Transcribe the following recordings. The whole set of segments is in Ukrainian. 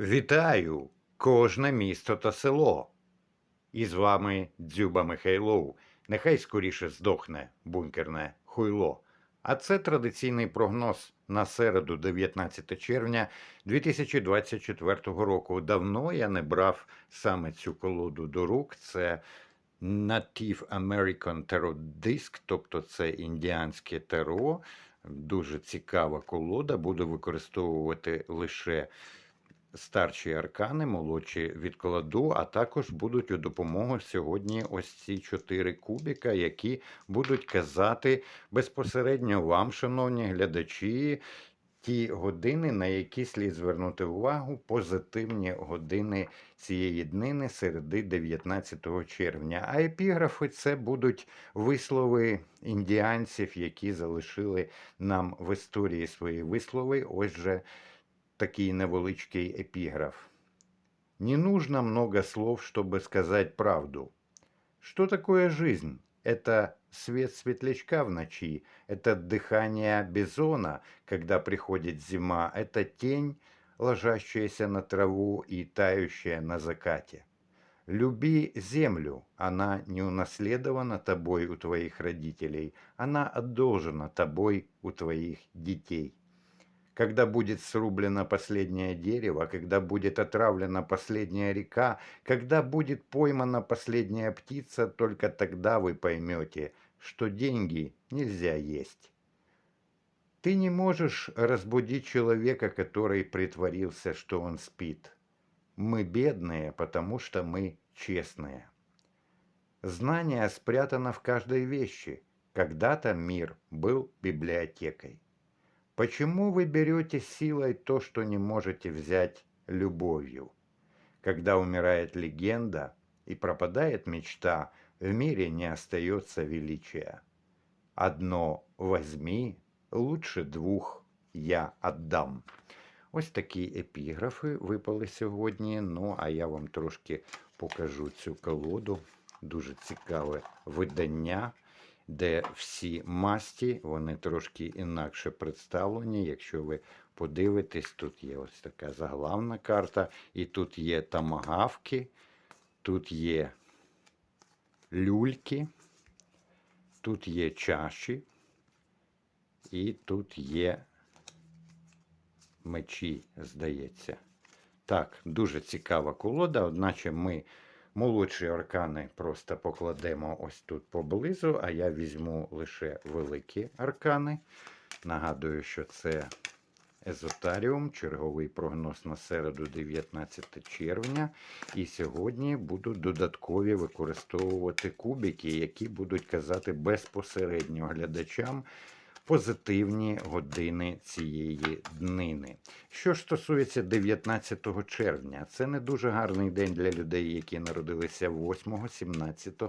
Вітаю кожне місто та село. І з вами Дзюба Михайлов. Нехай скоріше здохне бункерне хуйло. А це традиційний прогноз на середу, 19 червня 2024 року. Давно я не брав саме цю колоду до рук. Це Native American Tarot Disc, тобто це індіанське таро. Дуже цікава колода. Буду використовувати лише старші аркани, молодші відкладу, а також будуть у допомогу сьогодні ось ці чотири кубіка, які будуть казати безпосередньо вам, шановні глядачі, ті години, на які слід звернути увагу, позитивні години цієї днини середи 19 червня. А епіграфи це будуть вислови індіанців, які залишили нам в історії свої вислови. Ось же такий невеличкий епиграф. Не нужно много слов, чтобы сказать правду. Что такое жизнь? Это свет светлячка в ночи, это дыхание бизона, когда приходит зима, это тень, ложащаяся на траву и тающая на закате. Люби землю, она не унаследована тобой у твоих родителей, она одолжена тобой у твоих детей когда будет срублено последнее дерево, когда будет отравлена последняя река, когда будет поймана последняя птица, только тогда вы поймете, что деньги нельзя есть. Ты не можешь разбудить человека, который притворился, что он спит. Мы бедные, потому что мы честные. Знание спрятано в каждой вещи. Когда-то мир был библиотекой. Почему вы берете силой то, что не можете взять любовью? Когда умирает легенда и пропадает мечта, в мире не остается величия. Одно возьми, лучше двух я отдам. Ось такі епіграфи випали сьогодні. Ну, а я вам трошки покажу цю колоду. Дуже цікаве видання Де всі масті, вони трошки інакше представлені. Якщо ви подивитесь, тут є ось така заглавна карта, і тут є тамагавки, тут є люльки, тут є чаші, і тут є мечі, здається. Так, дуже цікава колода, одначе ми Молодші аркани просто покладемо ось тут поблизу, а я візьму лише великі аркани. Нагадую, що це Езотаріум, черговий прогноз на середу 19 червня. І сьогодні буду додаткові використовувати кубики, які будуть казати безпосередньо глядачам позитивні години цієї днини. Що ж стосується 19 червня, це не дуже гарний день для людей, які народилися 8, 17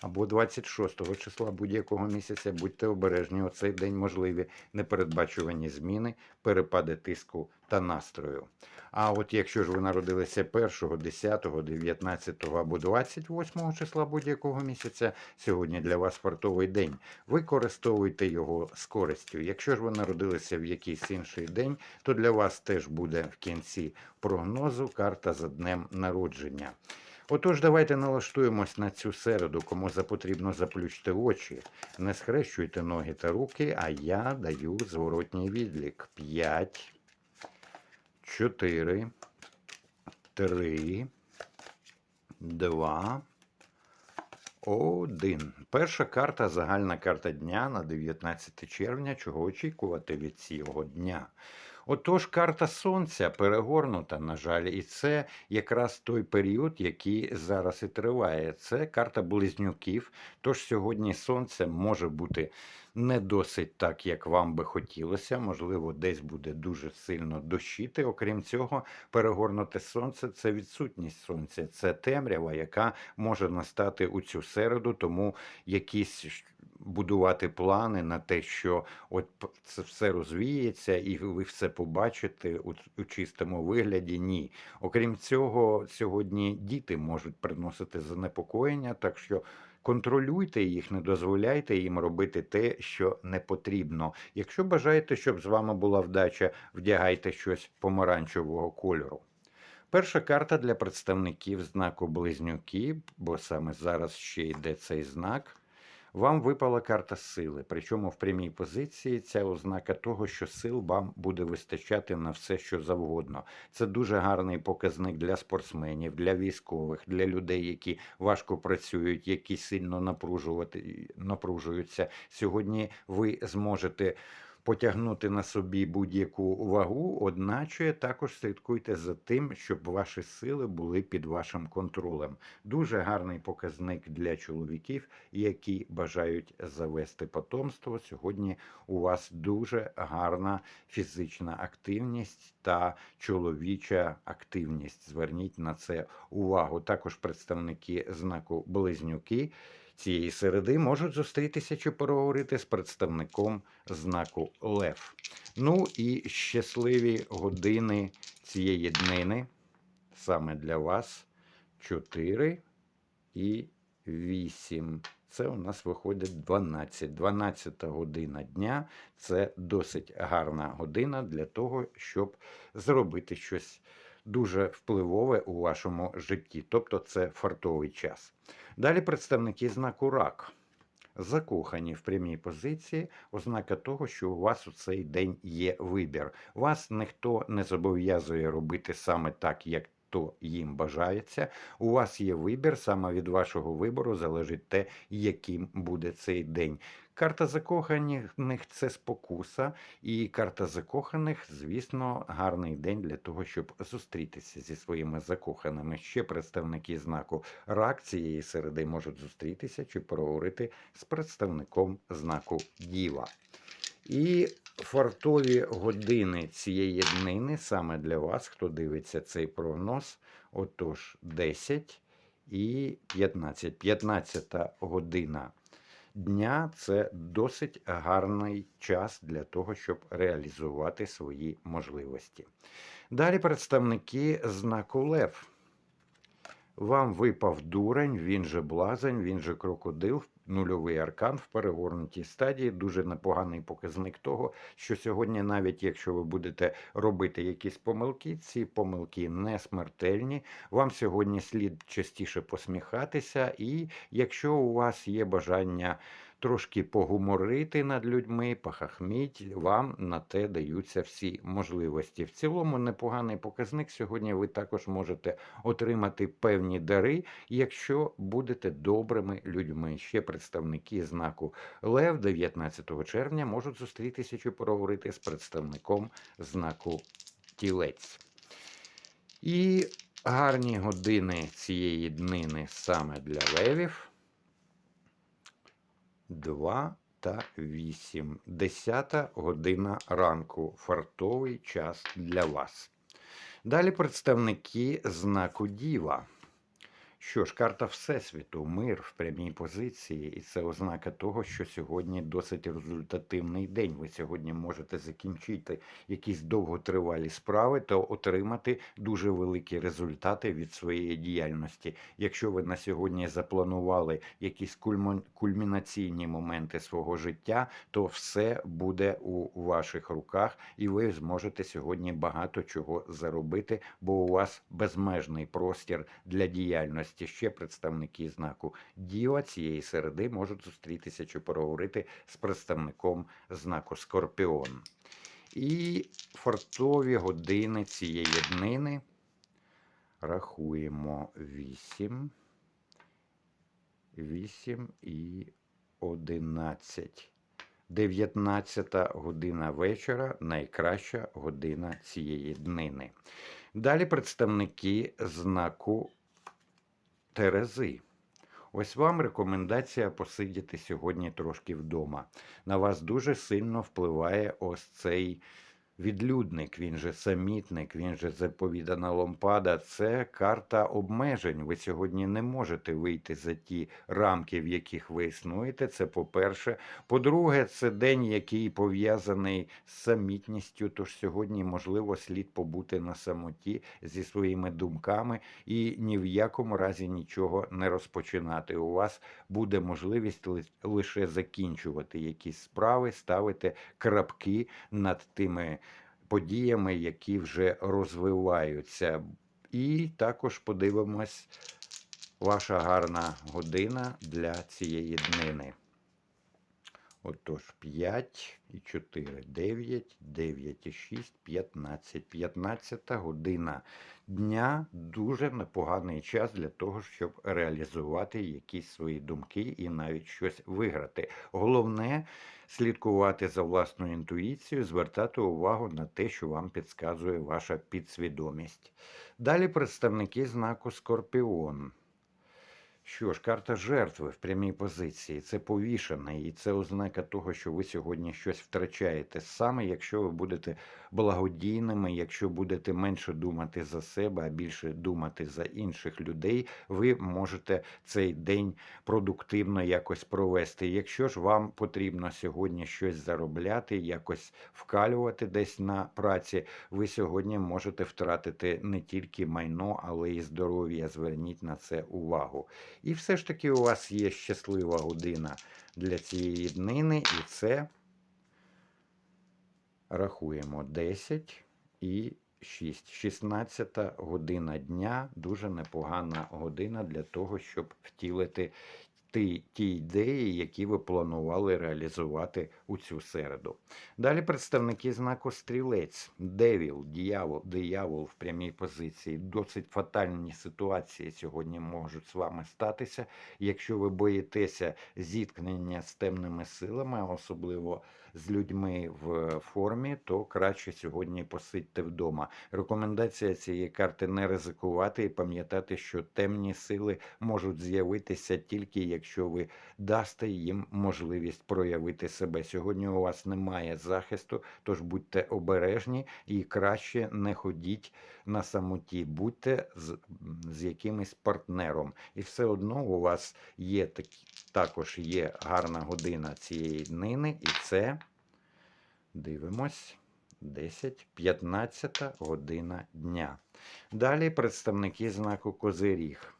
або 26 числа будь-якого місяця. Будьте обережні, у цей день можливі непередбачувані зміни, перепади тиску та настрою. А от якщо ж ви народилися 1, 10, 19 або 28 числа будь-якого місяця, сьогодні для вас спортовий день. Використовуйте його з користю. Якщо ж ви народилися в якийсь інший день, то для вас теж буде в кінці прогнозу карта за днем народження. Отож, давайте налаштуємось на цю середу, кому запотрібно заплющити очі, не схрещуйте ноги та руки, а я даю зворотній відлік. 5, 4, 3, 2, 1. Перша карта загальна карта дня на 19 червня. Чого очікувати від цього дня? Отож, карта Сонця перегорнута, на жаль, і це якраз той період, який зараз і триває. Це карта близнюків. Тож сьогодні сонце може бути не досить так, як вам би хотілося. Можливо, десь буде дуже сильно дощити. Окрім цього, перегорнуте сонце це відсутність сонця, це темрява, яка може настати у цю середу, тому якісь будувати плани на те, що от це все розвіється, і ви все побачите у, у чистому вигляді. Ні. Окрім цього, сьогодні діти можуть приносити занепокоєння, так що. Контролюйте їх, не дозволяйте їм робити те, що не потрібно. Якщо бажаєте, щоб з вами була вдача, вдягайте щось помаранчевого кольору. Перша карта для представників знаку Близнюки, бо саме зараз ще йде цей знак. Вам випала карта сили, причому в прямій позиції це ознака того, що сил вам буде вистачати на все, що завгодно. Це дуже гарний показник для спортсменів, для військових, для людей, які важко працюють, які сильно напружувати, напружуються. Сьогодні ви зможете потягнути на собі будь-яку вагу, одначе також слідкуйте за тим, щоб ваші сили були під вашим контролем. Дуже гарний показник для чоловіків, які бажають завести потомство. Сьогодні у вас дуже гарна фізична активність та чоловіча активність. Зверніть на це увагу. Також представники знаку Близнюки цієї середи можуть зустрітися чи переговорити з представником знаку Лев. Ну і щасливі години цієї днини саме для вас 4 і 8. Це у нас виходить 12. 12 година дня це досить гарна година для того, щоб зробити щось дуже впливове у вашому житті. Тобто це фартовий час. Далі представники знаку рак. Закохані в прямій позиції, ознака того, що у вас у цей день є вибір. Вас ніхто не зобов'язує робити саме так, як то їм бажається. У вас є вибір, саме від вашого вибору залежить те, яким буде цей день. Карта закоханих це спокуса, і карта закоханих, звісно, гарний день для того, щоб зустрітися зі своїми закоханими. Ще представники знаку рак цієї середи можуть зустрітися чи поговорити з представником знаку Діва. І фартові години цієї днини саме для вас, хто дивиться цей прогноз, отож 10 і 15. 15 година дня це досить гарний час для того, щоб реалізувати свої можливості. Далі представники знаку Лев. Вам випав дурень, він же блазень, він же крокодил, нульовий аркан в перегорнутій стадії. Дуже непоганий показник того, що сьогодні, навіть якщо ви будете робити якісь помилки, ці помилки не смертельні. Вам сьогодні слід частіше посміхатися, і якщо у вас є бажання трошки погуморити над людьми, похахміть, вам на те даються всі можливості. В цілому непоганий показник. Сьогодні ви також можете отримати певні дари, якщо будете добрими людьми. Ще представники знаку Лев 19 червня можуть зустрітися чи поговорити з представником знаку Тілець. І гарні години цієї днини саме для левів. 2 та 8. 10 година ранку. Фартовий час для вас. Далі представники знаку Діва. Що ж, карта Всесвіту, мир в прямій позиції, і це ознака того, що сьогодні досить результативний день. Ви сьогодні можете закінчити якісь довготривалі справи та отримати дуже великі результати від своєї діяльності. Якщо ви на сьогодні запланували якісь кульмінаційні моменти свого життя, то все буде у ваших руках, і ви зможете сьогодні багато чого заробити, бо у вас безмежний простір для діяльності ще представники знаку Діва цієї середи можуть зустрітися чи поговорити з представником знаку Скорпіон. І фартові години цієї днини рахуємо 8, 8 і 11. 19 година вечора найкраща година цієї днини. Далі представники знаку Терези. Ось вам рекомендація посидіти сьогодні трошки вдома. На вас дуже сильно впливає ось цей Відлюдник, він же самітник, він же заповідана лампада. Це карта обмежень. Ви сьогодні не можете вийти за ті рамки, в яких ви існуєте. Це по-перше. По-друге, це день, який пов'язаний з самітністю. Тож сьогодні, можливо, слід побути на самоті зі своїми думками і ні в якому разі нічого не розпочинати. У вас буде можливість лише закінчувати якісь справи, ставити крапки над тими подіями, які вже розвиваються. І також подивимось ваша гарна година для цієї днини. Отож, 5 і 4, 9, 9 і 6, 15. 15 година дня дуже непоганий час для того, щоб реалізувати якісь свої думки і навіть щось виграти. Головне слідкувати за власною інтуїцією, звертати увагу на те, що вам підказує ваша підсвідомість. Далі представники знаку Скорпіон. Що ж, карта жертви в прямій позиції це повішений, і це ознака того, що ви сьогодні щось втрачаєте. Саме якщо ви будете благодійними, якщо будете менше думати за себе, а більше думати за інших людей, ви можете цей день продуктивно якось провести. Якщо ж вам потрібно сьогодні щось заробляти, якось вкалювати десь на праці, ви сьогодні можете втратити не тільки майно, але й здоров'я. Зверніть на це увагу. І все ж таки у вас є щаслива година для цієї днини, і це рахуємо 10 і 6. 16 година дня дуже непогана година для того, щоб втілити ті, ідеї, які ви планували реалізувати у цю середу. Далі представники знаку стрілець, девіл, діявол, диявол в прямій позиції. Досить фатальні ситуації сьогодні можуть з вами статися. Якщо ви боїтеся зіткнення з темними силами, особливо з людьми в формі, то краще сьогодні посидьте вдома. Рекомендація цієї карти не ризикувати і пам'ятати, що темні сили можуть з'явитися тільки якщо ви дасте їм можливість проявити себе. Сьогодні у вас немає захисту, тож будьте обережні і краще не ходіть на самоті, будьте з, з якимось партнером. І все одно у вас є такі, також є гарна година цієї днини, і це дивимось. 10-15 година дня. Далі представники знаку Козиріг.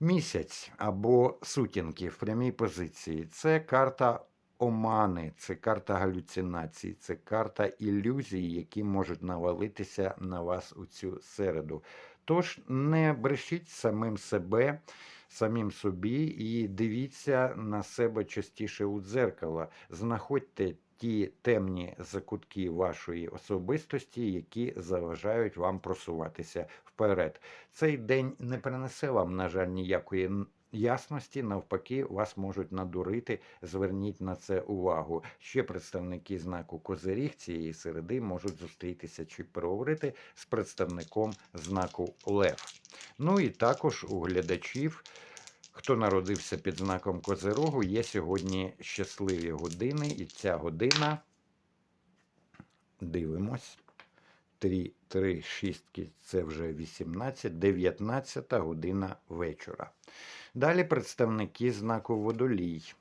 Місяць або сутінки в прямій позиції це карта омани, це карта галюцинацій, це карта ілюзій, які можуть навалитися на вас у цю середу. Тож не брешіть самим себе, самим собі і дивіться на себе частіше у дзеркало. Знаходьте ті темні закутки вашої особистості, які заважають вам просуватися вперед. Цей день не принесе вам, на жаль, ніякої ясності, навпаки, вас можуть надурити. Зверніть на це увагу. Ще представники знаку Козиріг цієї середи можуть зустрітися чи переговорити з представником знаку Лев. Ну і також у глядачів. Хто народився під знаком Козирогу, є сьогодні щасливі години, і ця година дивимось. 3, 3 шістки це вже 18, 19 година вечора. Далі представники знаку Водолій.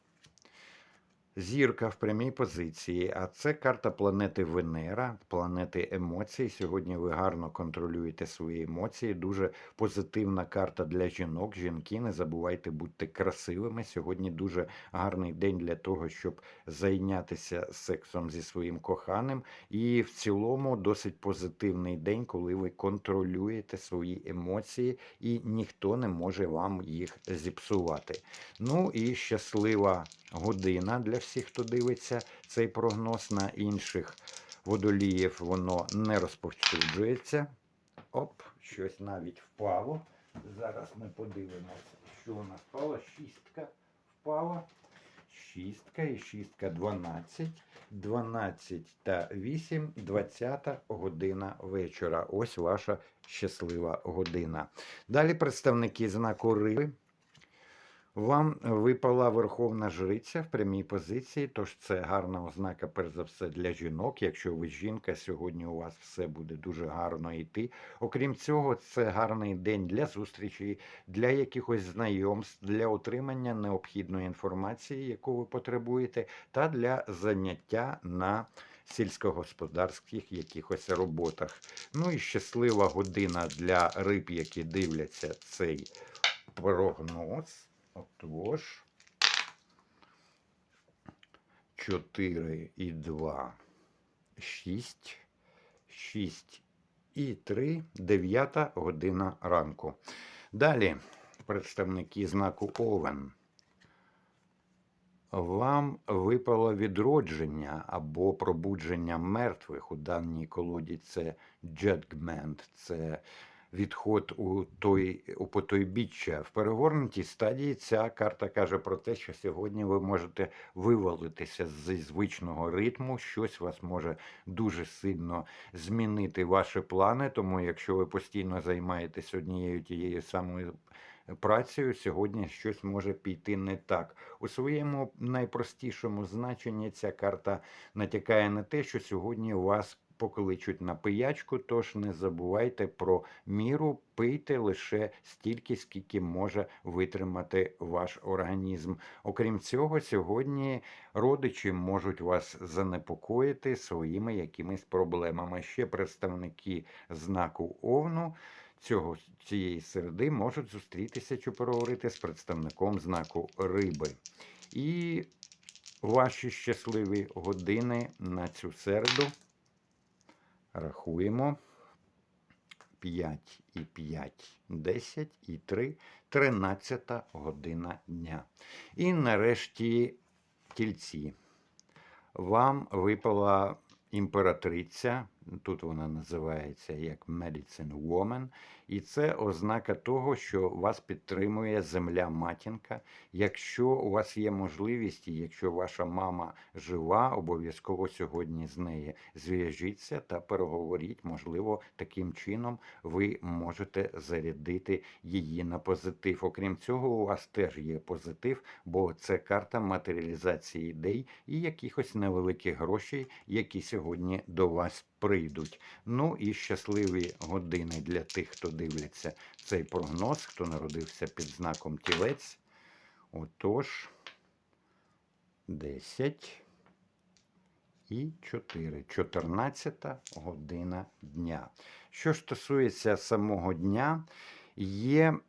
Зірка в прямій позиції, а це карта планети Венера, планети емоцій. Сьогодні ви гарно контролюєте свої емоції. Дуже позитивна карта для жінок. Жінки, не забувайте будьте красивими. Сьогодні дуже гарний день для того, щоб зайнятися сексом зі своїм коханим. І в цілому досить позитивний день, коли ви контролюєте свої емоції, і ніхто не може вам їх зіпсувати. Ну і щаслива година для всіх, хто дивиться цей прогноз на інших водоліїв, воно не розповсюджується. Оп, щось навіть впало. Зараз ми подивимося, що у нас впало. Шістка впала. Шістка і шістка 12. 12 та 8, 20 година вечора. Ось ваша щаслива година. Далі представники знаку Риби. Вам випала верховна жриця в прямій позиції, тож це гарна ознака, перш за все, для жінок. Якщо ви жінка, сьогодні у вас все буде дуже гарно йти. Окрім цього, це гарний день для зустрічі, для якихось знайомств, для отримання необхідної інформації, яку ви потребуєте, та для заняття на сільськогосподарських якихось роботах. Ну і щаслива година для риб, які дивляться цей прогноз. Отож. 4 і 2, 6, 6 і 3 9 година ранку. Далі представники знаку Овен. Вам випало відродження або пробудження мертвих. У даній колоді це джедгмент, це відход у той у потойбіччя. В перегорнутій стадії ця карта каже про те, що сьогодні ви можете вивалитися зі звичного ритму. Щось вас може дуже сильно змінити ваші плани. Тому, якщо ви постійно займаєтесь однією тією самою працею, сьогодні щось може піти не так. У своєму найпростішому значенні ця карта натякає на те, що сьогодні вас покличуть на пиячку, тож не забувайте про міру, пийте лише стільки, скільки може витримати ваш організм. Окрім цього, сьогодні родичі можуть вас занепокоїти своїми якимись проблемами. Ще представники знаку Овну цього цієї середи можуть зустрітися чи поговорити з представником знаку риби. І ваші щасливі години на цю середу. Рахуємо. 5 і 5, 10 і 3, 13 година дня. І нарешті тільці. Вам випала імператриця, тут вона називається як Medicine Woman, і це ознака того, що вас підтримує земля матінка. Якщо у вас є можливість, і якщо ваша мама жива, обов'язково сьогодні з нею зв'яжіться та переговоріть. Можливо, таким чином ви можете зарядити її на позитив. Окрім цього, у вас теж є позитив, бо це карта матеріалізації ідей і якихось невеликих грошей, які сьогодні до вас прийдуть. Ну і щасливі години для тих, хто дивляться цей прогноз, хто народився під знаком тілець. Отож, 10 і 4. 14 година дня. Що стосується самого дня, є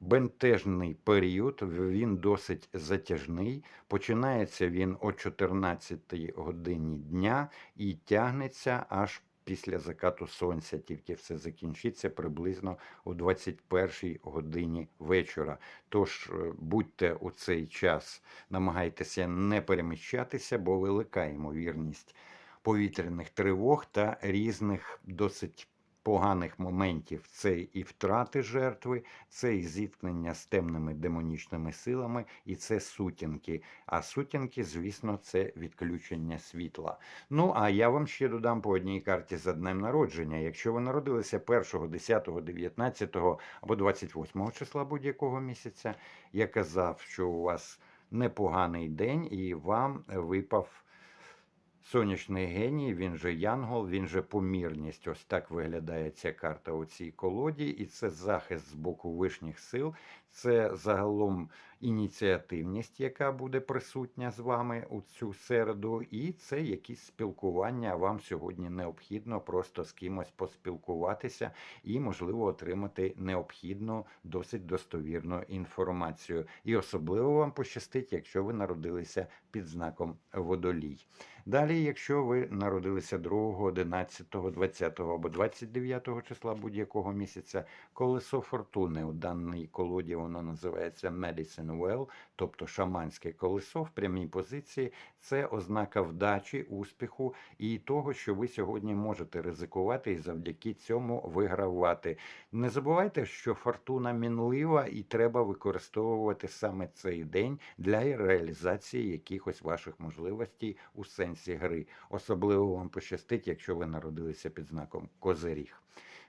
бентежний період, він досить затяжний. Починається він о 14 годині дня і тягнеться аж після закату сонця, тільки все закінчиться приблизно о 21 годині вечора. Тож е, будьте у цей час, намагайтеся не переміщатися, бо велика ймовірність повітряних тривог та різних досить поганих моментів це і втрати жертви, це і зіткнення з темними демонічними силами, і це сутінки. А сутінки, звісно, це відключення світла. Ну а я вам ще додам по одній карті за днем народження. Якщо ви народилися 1, 10, 19 або 28 числа будь-якого місяця, я казав, що у вас непоганий день, і вам випав. Сонячний геній, він же Янгол, він же помірність. Ось так виглядає ця карта у цій колоді, і це захист з боку вишніх сил, це загалом ініціативність, яка буде присутня з вами у цю середу, і це якісь спілкування. Вам сьогодні необхідно просто з кимось поспілкуватися і, можливо, отримати необхідну, досить достовірну інформацію. І особливо вам пощастить, якщо ви народилися під знаком водолій. Далі, якщо ви народилися 2, 11, 20 або 29 числа будь-якого місяця, колесо фортуни у даній колоді воно називається Medicine Well, тобто шаманське колесо в прямій позиції. Це ознака вдачі, успіху і того, що ви сьогодні можете ризикувати і завдяки цьому вигравати. Не забувайте, що фортуна мінлива і треба використовувати саме цей день для реалізації якихось ваших можливостей у сенсі гри. Особливо вам пощастить, якщо ви народилися під знаком Козиріг.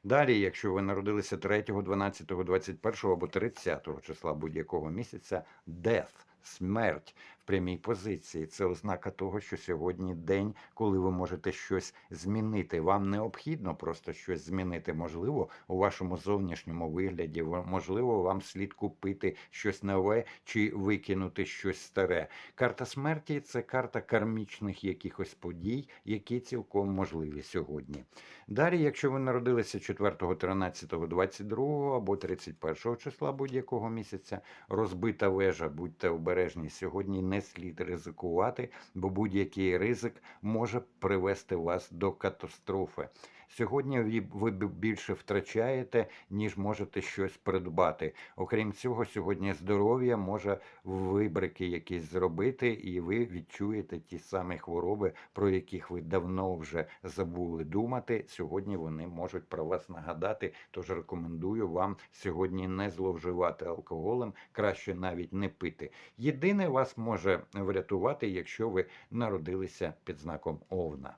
Далі, якщо ви народилися 3, 12, 21 або 30 числа будь-якого місяця, death, смерть прямій позиції. Це ознака того, що сьогодні день, коли ви можете щось змінити. Вам необхідно просто щось змінити. Можливо, у вашому зовнішньому вигляді, можливо, вам слід купити щось нове чи викинути щось старе. Карта смерті це карта кармічних якихось подій, які цілком можливі сьогодні. Далі, якщо ви народилися 4, 13, 22 або 31 числа будь-якого місяця, розбита вежа, будьте обережні сьогодні. Не слід ризикувати, бо будь-який ризик може привести вас до катастрофи. Сьогодні ви більше втрачаєте, ніж можете щось придбати. Окрім цього, сьогодні здоров'я може вибрики якісь зробити, і ви відчуєте ті самі хвороби, про яких ви давно вже забули думати. Сьогодні вони можуть про вас нагадати. Тож рекомендую вам сьогодні не зловживати алкоголем, краще навіть не пити. Єдине вас може врятувати, якщо ви народилися під знаком Овна.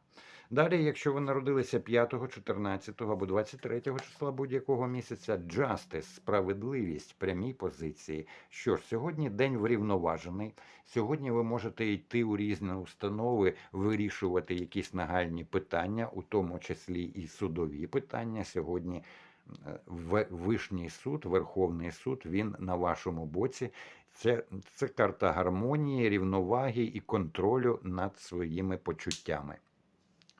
Далі, якщо ви народилися 5, 14 або 23 числа будь-якого місяця, justice, справедливість, прямій позиції. Що ж, сьогодні день врівноважений. Сьогодні ви можете йти у різні установи, вирішувати якісь нагальні питання, у тому числі і судові питання. Сьогодні Вишній суд, Верховний суд, він на вашому боці. Це, це карта гармонії, рівноваги і контролю над своїми почуттями.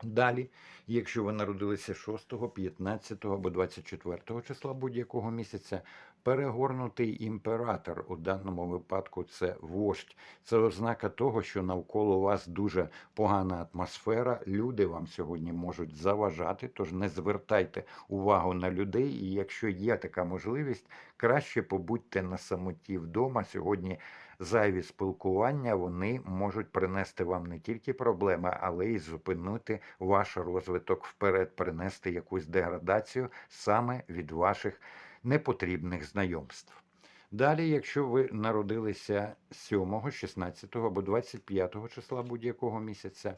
Далі, якщо ви народилися 6, 15 або 24 числа будь-якого місяця, перегорнутий імператор у даному випадку це вождь. Це ознака того, що навколо вас дуже погана атмосфера. Люди вам сьогодні можуть заважати, тож не звертайте увагу на людей. І якщо є така можливість, краще побудьте на самоті вдома. Сьогодні зайві спілкування вони можуть принести вам не тільки проблеми, але й зупинити ваш розвиток вперед, принести якусь деградацію саме від ваших непотрібних знайомств. Далі, якщо ви народилися 7, 16 або 25 числа будь-якого місяця,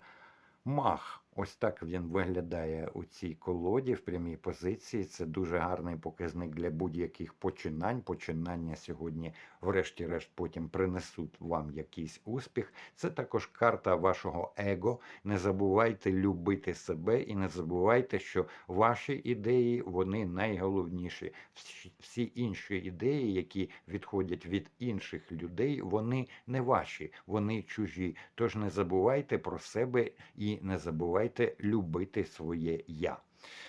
мах. Ось так він виглядає у цій колоді в прямій позиції. Це дуже гарний показник для будь-яких починань. Починання сьогодні, врешті-решт, потім принесуть вам якийсь успіх. Це також карта вашого его. Не забувайте любити себе і не забувайте, що ваші ідеї вони найголовніші. Всі- інші ідеї, які відходять від інших людей, вони не ваші, вони чужі. Тож не забувайте про себе і не забувайте любити своє я.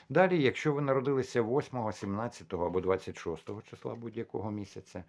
Далі, якщо ви народилися 8, 17 або 26 числа будь-якого місяця,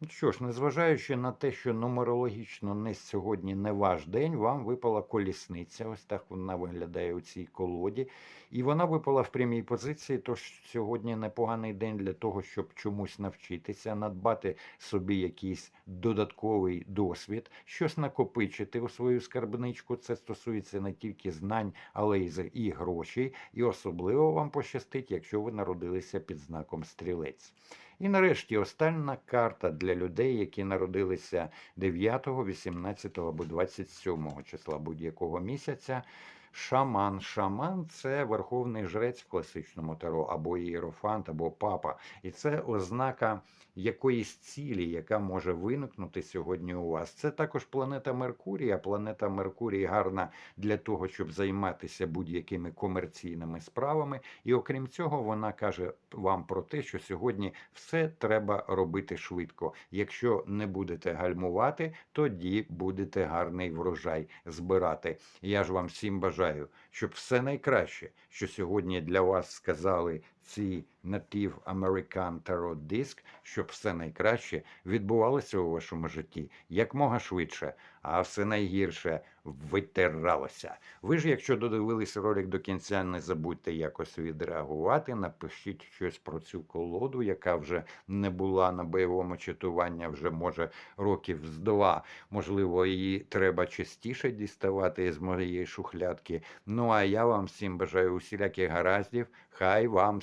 ну що ж, незважаючи на те, що нумерологічно не сьогодні не ваш день, вам випала колісниця. Ось так вона виглядає у цій колоді. І вона випала в прямій позиції. Тож сьогодні непоганий день для того, щоб чомусь навчитися, надбати собі якийсь додатковий досвід, щось накопичити у свою скарбничку. Це стосується не тільки знань, але й і грошей. І особливо вам пощастить, якщо ви народилися під знаком стрілець. І нарешті остання карта для людей, які народилися 9, 18 або 27 числа будь-якого місяця. Шаман. Шаман це верховний жрець в класичному таро, або ієрофант, або папа. І це ознака якоїсь цілі, яка може виникнути сьогодні у вас. Це також планета Меркурій, а планета Меркурій гарна для того, щоб займатися будь-якими комерційними справами. І окрім цього, вона каже вам про те, що сьогодні все треба робити швидко. Якщо не будете гальмувати, тоді будете гарний врожай збирати. Я ж вам всім бажаю, щоб все найкраще, що сьогодні для вас сказали ці Native American Tarot Disc, щоб все найкраще відбувалося у вашому житті якмога швидше, а все найгірше витиралося. Ви ж, якщо додивились ролик до кінця, не забудьте якось відреагувати. Напишіть щось про цю колоду, яка вже не була на бойовому читуванні, вже може років з два. Можливо, її треба частіше діставати з моєї шухлядки. Ну а я вам всім бажаю усіляких гараздів. Хай вам